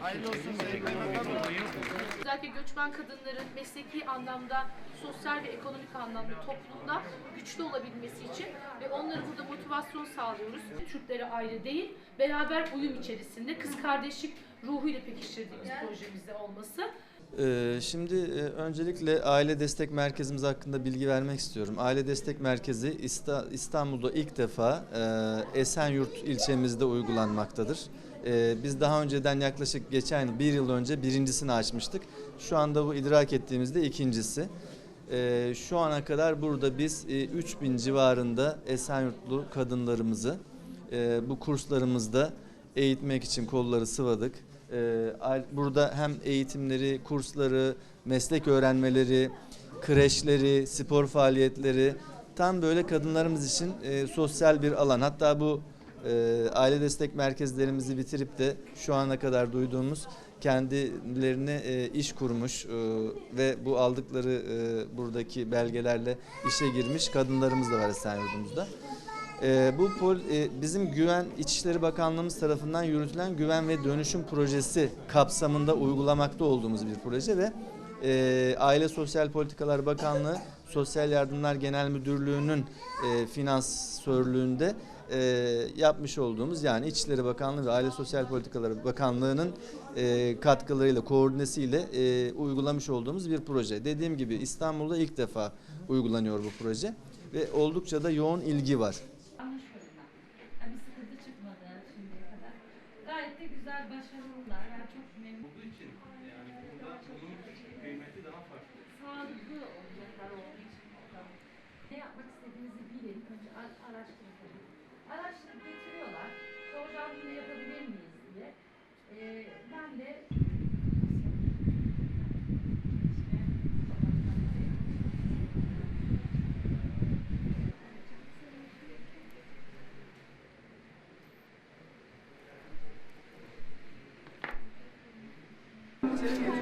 Hayırlı. Özellikle göçmen kadınların mesleki anlamda, sosyal ve ekonomik anlamda toplumda güçlü olabilmesi için ve onları burada motivasyon sağlıyoruz. Türkleri ayrı değil, beraber uyum içerisinde kız kardeşlik ruhuyla pekiştirdiğimiz projemizde olması ee, Şimdi e, öncelikle aile destek merkezimiz hakkında bilgi vermek istiyorum. Aile destek merkezi İsta- İstanbul'da ilk defa e, Esenyurt ilçemizde uygulanmaktadır. E, Biz daha önceden yaklaşık geçen bir yıl önce birincisini açmıştık. Şu anda bu idrak ettiğimizde ikincisi. Şu ana kadar burada biz e, 3000 civarında Esenyurtlu kadınlarımızı bu kurslarımızda eğitmek için kolları sıvadık. Ee, Burada hem eğitimleri, kursları, meslek öğrenmeleri, kreşleri, spor faaliyetleri tam böyle kadınlarımız için e, sosyal bir alan. Hatta bu e, aile destek merkezlerimizi bitirip de şu ana kadar duyduğumuz kendilerine iş kurmuş e, ve bu aldıkları buradaki belgelerle işe girmiş kadınlarımız da var Esenyurt'umuzda. Ee, bu pol, e, bizim Güven İçişleri Bakanlığımız tarafından yürütülen Güven ve Dönüşüm Projesi kapsamında uygulamakta olduğumuz bir proje ve e, Aile Sosyal Politikalar Bakanlığı Sosyal Yardımlar Genel Müdürlüğü'nün e, finansörlüğünde e, yapmış olduğumuz yani İçişleri Bakanlığı ve Aile Sosyal Politikaları Bakanlığı'nın e, katkılarıyla, koordinesiyle e, uygulamış olduğumuz bir proje. Dediğim gibi İstanbul'da ilk defa uygulanıyor bu proje ve oldukça da yoğun ilgi var. Anlaşıyorum ben. Yani bir sıkıntı çıkmadı şimdiye kadar. Gayet de güzel, başarılılar. Yani çok memnun. olduğu için yani burada bunun kıymeti daha farklı. Sağlıklı olacaklar olduğu için. Ne yapmak istediğinizi bilin. Önce ar- araştırın tabii. Araştırıp getiriyorlar. Soracağım bunu yapabilir miyiz diye. Ee, ben de Thank you.